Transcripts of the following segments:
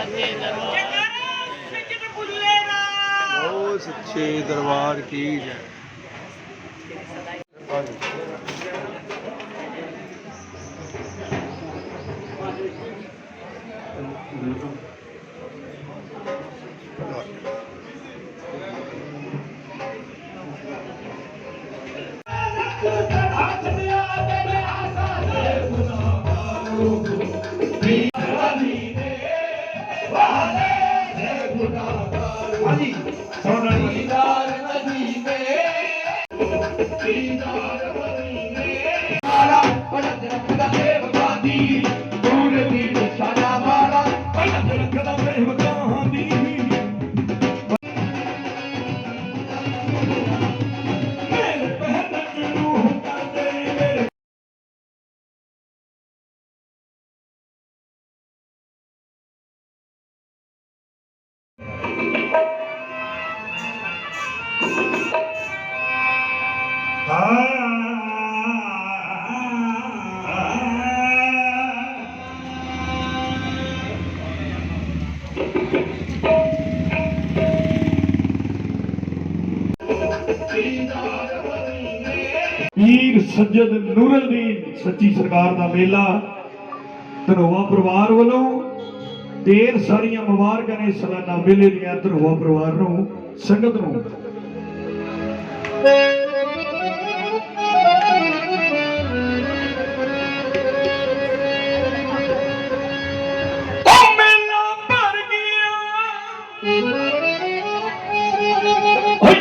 ਸੱਜਣ ਉਹ ਸੱਚੇ ਦਰਬਾਰ ਕੀ ਜੈ ਪੀਰ ਸੱਜਦ ਨੂਰੁੱਦੀਨ ਸੱਚੀ ਸਰਕਾਰ ਦਾ ਮੇਲਾ ਧਨੋਆ ਪਰਿਵਾਰ ਵੱਲੋਂ ਢੇਰ ਸਾਰੀਆਂ ਮੁਬਾਰਕਾਂ ਨੇ ਸਲਾਨਾ ਮੇਲੇ ਦੀਆਂ ਧਨੋਆ ਪਰਿਵਾਰ ਨੂੰ, ਸੰਗਤ ਨੂੰ।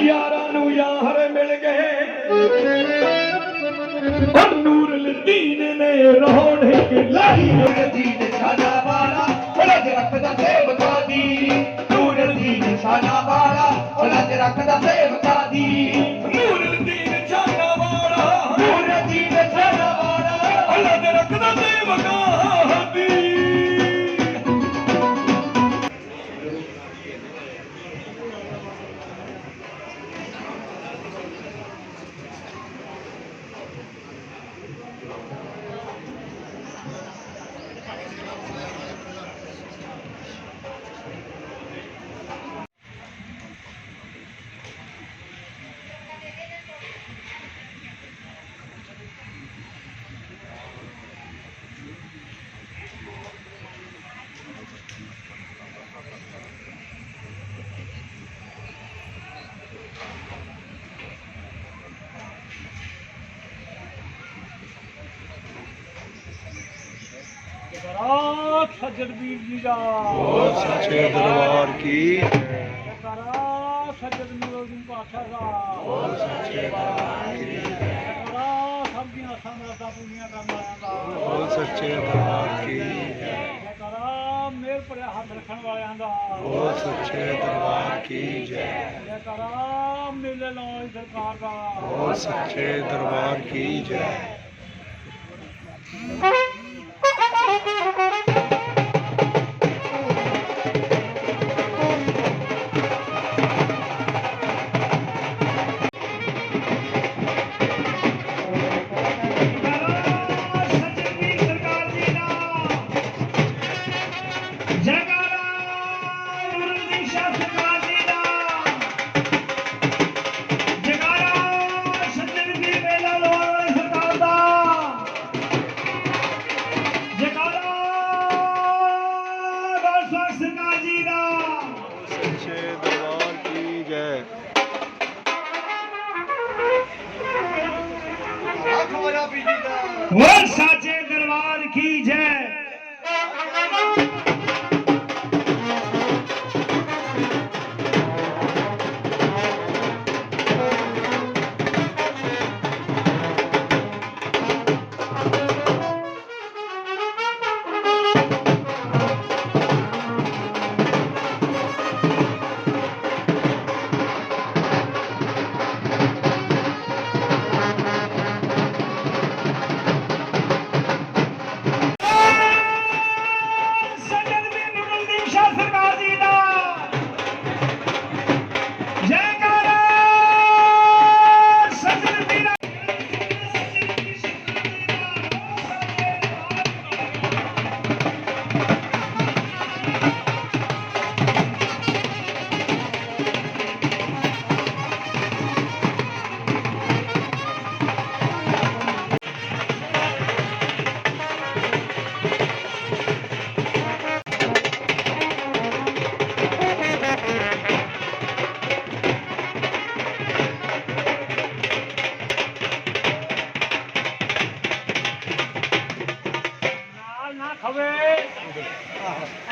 ਯਾਰਾਂ ਨੂੰ ਯਾਰ ਮਿਲ ਗਏ। ਨੂਰ ਲਦੀਨ ਨੇ ਰੋੜ ਕੇ ਲਾਈ। ਦੀਨ ਫਲਜ ਰੱਖਦਾ ਕਰਾ ਸੱਜਣ ਵੀਰ ਜੀ ਦਾ। ਉਹ ਸੱਚੇ ਦਰਬਾਰ ਕੀ। ਜੈ ਕਰਾ ਸੱਜਣ ਨੂਰੁੱਦੀਨ ਪਾਤਸ਼ਾਹ ਦਾ। ਉਹ ਸੱਚੇ ਦਰਬਾਰ ਕੀ। ਜੈ ਕਰਾ ਸਭ ਦੀਆਂ ਸਮਰੱਥਾ ਪੂਰੀਆਂ ਕਰਨ ਵਾਲਿਆਂ ਦਾ। ਉਹ ਸੱਚੇ ਦਰਬਾਰ ਕੀ। ਜੈ ਕਰਾ ਮੇਰ ਭਰਿਆ ਹੱਥ ਰੱਖਣ ਵਾਲਿਆਂ ਦਾ। ਉਹ ਸੱਚੇ ਦਰਬਾਰ ਕੀ ਜੈ। ਕਰਾ ਮੇਲੇ ਲਾਉਣ ਸਰਕਾਰ ਦਾ। ਉਹ ਸੱਚੇ ਦਰਬਾਰ ਕੀ ਜੈ। ਉਹ ਸਾਚੇ ਦਰਬਾਰ ਕੀ ਜੈ?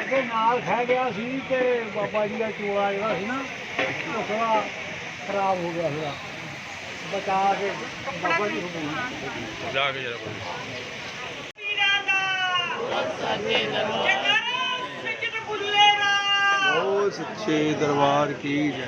ਅੱਗੇ ਨਾਲ ਖਹਿ ਗਿਆ ਸੀ ਤੇ ਬਾਬਾ ਜੀ ਦਾ ਚੋਲਾ ਜਿਹੜਾ ਸੀ ਨਾ ਉਹ ਥੋੜਾ ਖਰਾਬ ਹੋ ਗਿਆ ਸੀਗਾ। ਬਚਾ ਕੇ ਬਾਬਾ ਜੀ ਨੂੰ ਜਾ ਕੇ ਜਰਾ ਉਹ ਸੱਚੇ ਦਰਬਾਰ ਕੀ ਜੈ।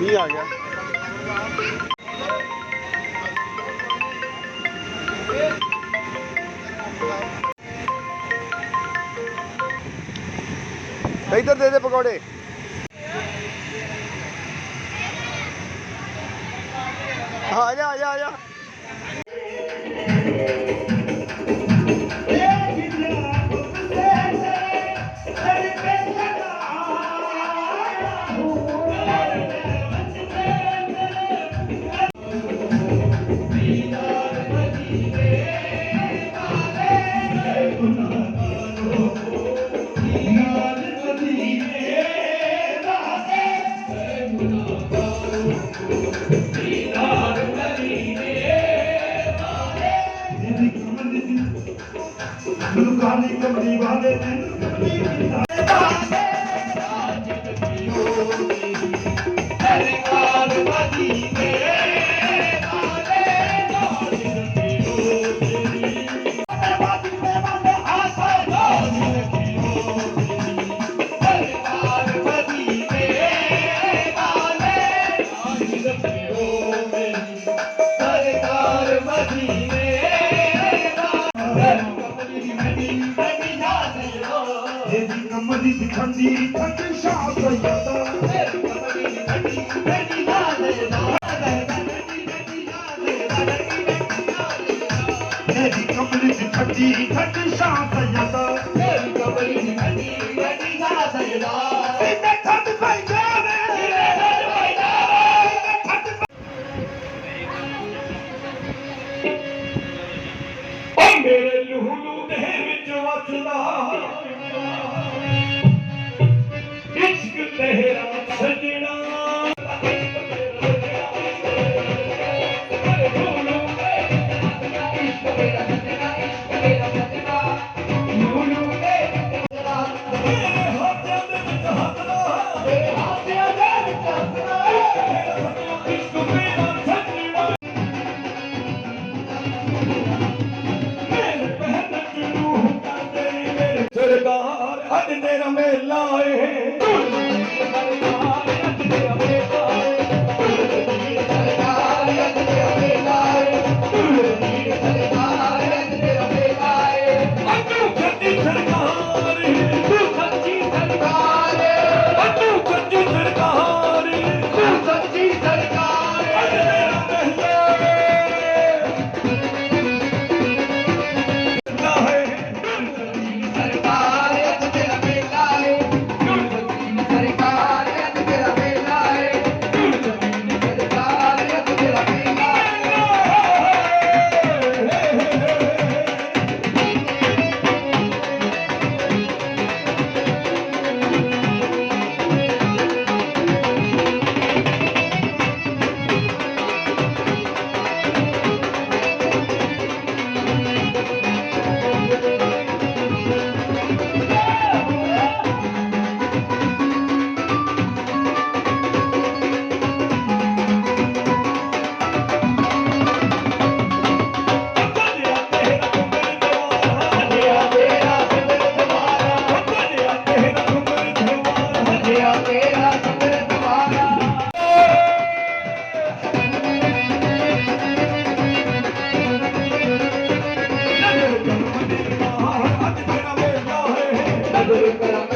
ਕੀ ਆ ਗਿਆ? ਇੱਧਰ ਦੇ ਦੇ ਪਕੌੜੇ। ਆ ਜਾ ਆ ਜਾ ਆ ਜਾ।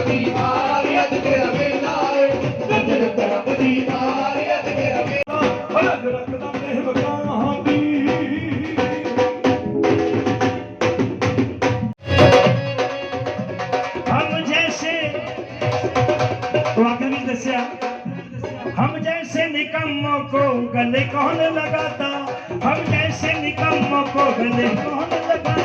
ਤੜਪਦੀ ਆਰੇ ਅੱਜ ਤੇਰਾ ਵੇਲਾ ਏ ਗੱਜਣ ਤੜਪਦੀ ਆਰੇ ਅੱਜ ਤੇਰਾ ਵੇਲਾ ਹਲਦ ਰੱਖਦਾ ਮਹਿ ਵਗਾਹਾਂ ਦੀ ਹਮ ਜੈਸੇ, ਵਾਕਈ ਵੀ ਦੱਸਿਆ। हम जैसे निकम्मों को गले कौन लगाता हम जैसे निकम्मों को गले कौन लगाता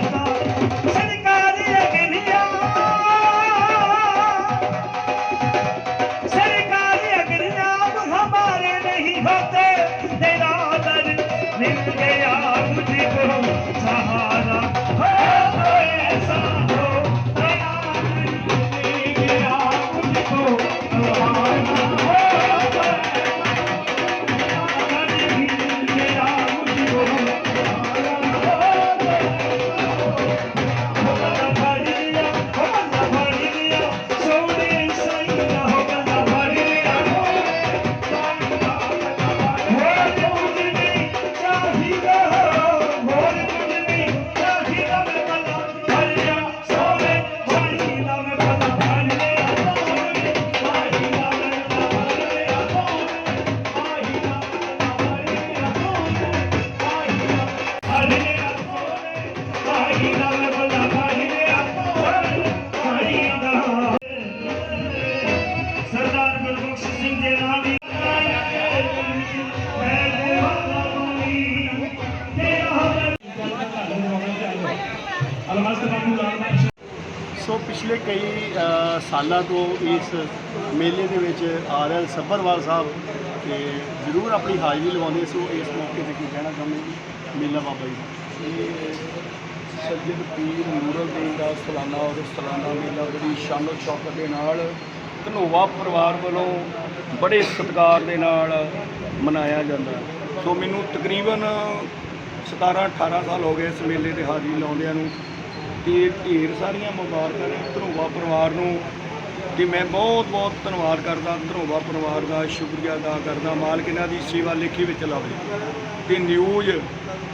ਸਾਲਾਂ ਤੋਂ ਇਸ ਮੇਲੇ ਦੇ ਵਿੱਚ ਆ ਰਹੇ ਸੱਭਰਵਾਲ ਸਾਹਿਬ ਤੇ ਜ਼ਰੂਰ ਆਪਣੀ ਹਾਜ਼ਰੀ ਲਵਾਉਂਦੇ ਸੋ ਇਸ ਮੌਕੇ ਤੇ ਕੀ ਕਹਿਣਾ ਚਾਹੁੰਦੇ ਜੀ? ਮੇਲਾ ਬਾਬਾ ਜੀ ਇਹ ਸੱਜਣ ਪੀਰ ਨੂਰਲ ਦੇਵ ਦਾ ਸਲਾਨਾ ਔਰ ਸਲਾਨਾ ਮੇਲਾ ਬੜੀ ਸ਼ਾਨੋ ਸ਼ੌਕਤ ਦੇ ਨਾਲ ਧਨੋਵਾ ਪਰਿਵਾਰ ਵੱਲੋਂ ਬੜੇ ਸਤਿਕਾਰ ਦੇ ਨਾਲ ਮਨਾਇਆ ਜਾਂਦਾ ਸੋ ਮੈਨੂੰ ਤਕਰੀਬਨ 17 18 ਸਾਲ ਹੋ ਗਏ ਇਸ ਮੇਲੇ ਤੇ ਹਾਜ਼ਰੀ ਲਾਉਂਦਿਆਂ ਨੂੰ ਤੇ ਢੇਰ ਸਾਰੀਆਂ ਮੁਬਾਰਕਾਂ ਨੇ ਧਨੋਵਾ ਪਰਿਵਾਰ ਨੂੰ ਤੇ ਮੈਂ ਬਹੁਤ ਬਹੁਤ ਧੰਨਵਾਦ ਕਰਦਾ ਧਨੋਵਾ ਪਰਿਵਾਰ ਦਾ ਸ਼ੁਕਰੀਆ ਅਦਾ ਕਰਦਾ, ਮਾਲਕ ਇਹਨਾਂ ਦੀ ਸੇਵਾ ਲੇਖੀ ਵਿੱਚ ਲਾਵੇ। ਤੇ ਨਿਊਜ਼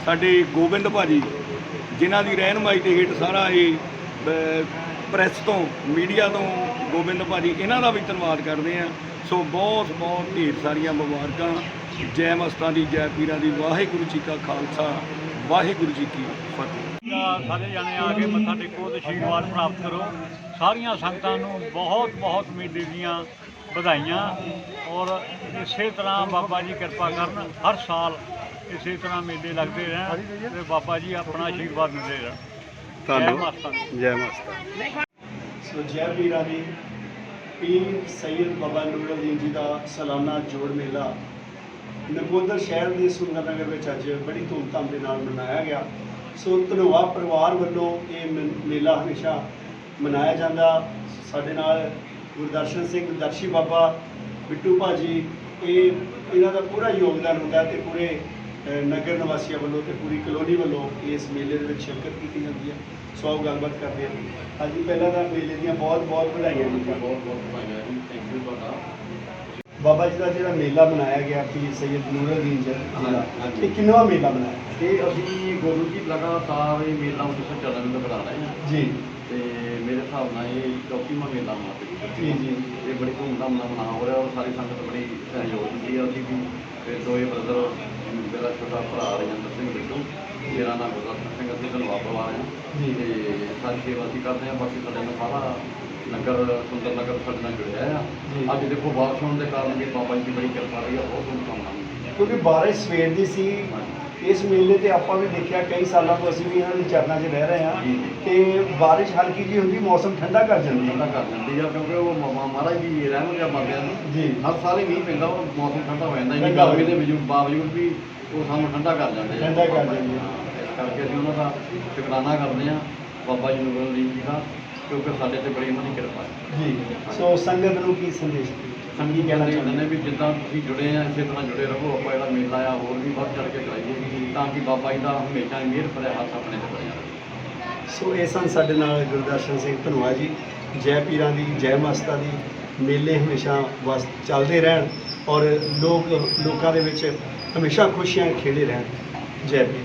ਸਾਡੇ ਗੋਬਿੰਦ ਭਾਜੀ, ਜਿਨ੍ਹਾਂ ਦੀ ਰਹਿਨਮਾਈ ਦੇ ਹੇਠ ਸਾਰਾ ਇਹ ਬ- ਪ੍ਰੈਸ ਤੋਂ, ਮੀਡੀਆ ਤੋਂ ਗੋਬਿੰਦ ਭਾਜੀ, ਇਹਨਾਂ ਦਾ ਵੀ ਧੰਨਵਾਦ ਕਰਦੇ ਆ ਸੋ ਬਹੁਤ ਬਹੁਤ ਢੇਰ ਸਾਰੀਆਂ ਮੁਬਾਰਕਾਂ। ਜੈ ਮਸਤਾਂ ਦੀ, ਜੈ ਪੀਰਾਂ ਦੀ, ਵਾਹਿਗੁਰੂ ਜੀ ਕਾ ਖਾਲਸਾ, ਵਾਹਿਗੁਰੂ ਜੀ ਕੀ ਫਤਿਹ। ਸਾਰੇ ਜਾਣੇ ਆ ਕੇ ਮੱਥਾ ਟੇਕੋ ਤੇ ਆਸ਼ੀਰਵਾਦ ਪ੍ਰਾਪਤ ਕਰੋ। ਸਾਰੀਆਂ ਸੰਗਤਾਂ ਨੂੰ ਬਹੁਤ ਬਹੁਤ ਮੇਲੇ ਦੀਆਂ ਵਧਾਈਆਂ। ਔਰ ਇਸੇ ਤਰ੍ਹਾਂ ਬਾਬਾ ਜੀ ਕਿਰਪਾ ਕਰਨ ਹਰ ਸਾਲ ਇਸੇ ਤਰ੍ਹਾਂ ਮੇਲੇ ਲੱਗਦੇ ਰਹਿਣ ਤੇ ਬਾਬਾ ਜੀ ਆਪਣਾ ਆਸ਼ੀਰਵਾਦ ਦਿੰਦੇ ਰਹਿਣ। ਜੈ ਮਾਤਾ ਦੀ। ਜੈ ਮਸਤਾਂ ਸੋ ਜੈ ਪੀਰਾਂ ਦੀ ਪੀਰ ਸੈਯਦ ਬਾਬਾ ਨੂਰੁੱਦੀਨ ਜੀ ਦਾ ਸਾਲਾਨਾ ਜੋੜ ਮੇਲਾ ਨਕੋਦਰ ਸ਼ਹਿਰ ਦੇ ਸੁੰਦਰ ਨਗਰ ਵਿੱਚ ਅੱਜ ਬੜੀ ਧੂਮਧਾਮ ਦੇ ਨਾਲ ਮਨਾਇਆ ਗਿਆ। ਸੋ ਧਨੋਆ ਪਰਿਵਾਰ ਵੱਲੋਂ ਇਹ ਮ- ਮੇਲਾ ਹਮੇਸ਼ਾ ਮਨਾਇਆ ਜਾਂਦਾ। ਸਾਡੇ ਨਾਲ ਗੁਰਦਰਸ਼ਨ ਸਿੰਘ ਦਰਸ਼ੀ ਬਾਬਾ, ਬਿੱਟੂ ਭਾਜੀ, ਇਹ ਇਹਨਾਂ ਦਾ ਪੂਰਾ ਯੋਗਦਾਨ ਹੁੰਦਾ ਤੇ ਪੂਰੇ ਨਗਰ ਨਿਵਾਸੀਆਂ ਵੱਲੋਂ ਤੇ ਪੂਰੀ ਕਲੋਨੀ ਵੱਲੋਂ ਇਸ ਮੇਲੇ ਦੇ ਵਿੱਚ ਸ਼ਿਰਕਤ ਕੀਤੀ ਜਾਂਦੀ ਹੈ। ਸੋ ਆਓ ਗੱਲਬਾਤ ਕਰਦੇ ਹਾਂ। ਹਾਂਜੀ, ਪਹਿਲਾਂ ਤਾਂ ਮੇਲੇ ਦੀਆਂ ਬਹੁਤ ਬਹੁਤ ਵਧਾਈਆਂ ਜੀ। ਬਹੁਤ ਬਹੁਤ ਵਧਾਈਆਂ ਜੀ। ਥੈਂਕ ਯੂ ਤੁਹਾਡਾ। ਬਾਬਾ ਜੀ ਦਾ ਜਿਹੜਾ ਮੇਲਾ ਮਨਾਇਆ ਗਿਆ ਪੀਰ ਸੈਯਦ ਨੂਰੁੱਦੀਨ ਜੀ ਇਹ ਕਿੰਨਵਾ ਮੇਲਾ ਮਨਾਇਆ? ਇਹ ਅਸੀਂ ਗੁਰੂ ਜੀ ਲਗਾਤਾਰ ਇਹ ਮੇਲਾ ਉਦੋਂ ਚੱਲਣ ਨੂੰ ਕਰਾ ਰਹੇ ਹਾਂ। ਜੀ। ਤੇ ਮੇਰੇ ਹਿਸਾਬ ਨਾਲ ਇਹ ਚੌਥੀਵਾਂ ਮੇਲਾ ਮਾਤਾ ਜੀ ਜੀ। ਇਹ ਬੜੀ ਧੂਮਧਾਮ ਨਾਲ ਮਨਾ ਹੋ ਰਿਹਾ ਔਰ ਸਾਰੀ ਸੰਗਤ ਬੜੀ ਸਹਿਯੋਗ ਦਿੰਦੀ ਹੈ। ਅਸੀਂ ਵੀ ਤੇ ਦੋਏ ਬ੍ਰਦਰ ਮੇਰਾ ਛੋਟਾ ਭਰਾ ਰਜਿੰਦਰ ਸਿੰਘ ਬਿੱਟੂ ਮੇਰਾ ਨਾਮ ਗੁਰਦਰਸ਼ਨ ਸਿੰਘ ਅਸੀਂ ਧੰਨਵਾਦ ਪਰਿਵਾਰ ਹਾਂ। ਜੀ। ਤੇ ਸਾਰੀ ਸੇਵਾ ਅਸੀਂ ਕਰਦੇ ਹਾਂ। ਬਾਕੀ ਸਾਡੇ ਨਾਲ ਸਾਰਾ ਨਗਰ ਸੁੰਦਰ ਨਗਰ ਸਾਡੇ ਨਾਲ ਜੁੜਿਆ ਆ। ਜੀ। ਅੱਜ ਦੇਖੋ ਬਾਰਿਸ਼ ਹੋਣ ਦੇ ਕਾਰਨ ਵੀ ਬਾਬਾ ਜੀ ਦੀ ਬੜੀ ਕਿਰਪਾ ਰਹੀ ਆ ਬਹੁਤ ਨਾਲ। ਕਿਉਂਕਿ ਬਾਰਿਸ਼ ਸਵੇਰ ਦੀ ਸੀ। ਇਸ ਮੇਲੇ ਤੇ ਆਪਾਂ ਵੀ ਦੇਖਿਆ ਕਈ ਸਾਲਾਂ ਤੋਂ ਅਸੀਂ ਵੀ ਇਹਨਾਂ ਦੇ ਚਰਨਾਂ 'ਚ ਰਹਿ ਰਹੇ ਹਾਂ। ਜੀ। ਤੇ ਬਾਰਿਸ਼ ਹਲਕੀ ਜੀ ਹੁੰਦੀ ਮੌਸਮ ਠੰਡਾ ਕਰ ਜਾਂਦੀ ਠੰਡਾ ਹੈ ਕਰ ਦਿੰਦੀ ਆ ਕਿਉਂਕਿ ਉਹ ਮਹਾਰਾਜ ਦੀ ਰਹਿਮਤ ਆ ਬੰਦਿਆਂ ਨੂੰ। ਜੀ। ਹਰ ਸਾਲ ਹੀ ਮੀਂਹ ਪੈਂਦਾ ਉਹ ਮੌਸਮ ਠੰਡਾ ਹੋ ਜਾਂਦਾ। ਇੰਨੀ ਠੰਡਾ ਹੋ ਗਰਮੀ ਦੇ ਵਜੂ- ਬਾਵਜੂਦ ਵੀ ਉਹ ਸਾਨੂੰ ਠੰਡਾ ਕਰ ਜਾਂਦੇ ਠੰਡਾ ਕਰ ਜਾਂਦੇ। ਇਸ ਕਰਕੇ ਅਸੀਂ ਉਹਨਾਂ ਦਾ ਸ਼ੁਕਰਾਨਾ ਕਰਦੇ ਆ ਬਾਬਾ ਜੀ ਨੂੰ ਜੀ ਦਾ। ਕਿਉਂਕਿ ਸਾਡੇ ਤੇ ਬੜੀ ਉਹਨਾਂ ਦੀ ਕਿਰਪਾ ਹੈ। ਜੀ ਸੋ ਸੰਗਤ ਨੂੰ ਕੀ ਸੰਦੇਸ਼ ਸੰਗੀ ਕਹਿੰਦੇ ਹੁੰਦੇ ਨੇ ਵੀ ਜਿੱਦਾਂ ਤੁਸੀਂ ਜੁੜੇ ਆ ਇਸੇ ਤਰ੍ਹਾਂ ਜੁੜੇ ਰਹੋ ਆਪਾਂ ਜਿਹੜਾ ਮੇਲਾ ਆ ਹੋਰ ਵੀ ਵੱਧ ਚੜ ਕੇ ਕਰਾਈਏ ਤਾਂ ਕਿ ਬਾਬਾ ਜੀ ਦਾ ਹਮੇਸ਼ਾ ਹੀ ਮਿਹਰ ਭਰਿਆ ਹੱਥ ਆਪਣੇ ਤੇ ਬਣਿਆ ਰਹੇ। ਸੋ ਇਹ ਸਨ ਸਾਡੇ ਨਾਲ ਗੁਰਦਰਸ਼ਨ ਸਿੰਘ ਧਨਵਾ ਜੀ ਜੈ ਪੀਰਾਂ ਦੀ ਜੈ ਮਸਤਾ ਦੀ ਮੇਲੇ ਹਮੇਸ਼ਾ ਵਸ ਚੱਲਦੇ ਰਹਿਣ ਔਰ ਲੋਕ ਲੋਕਾਂ ਦੇ ਵਿੱਚ ਹਮੇਸ਼ਾ ਖੁਸ਼ੀਆਂ ਖੇੜੇ ਰਹਿਣ। ਜੈ ਪੀਰ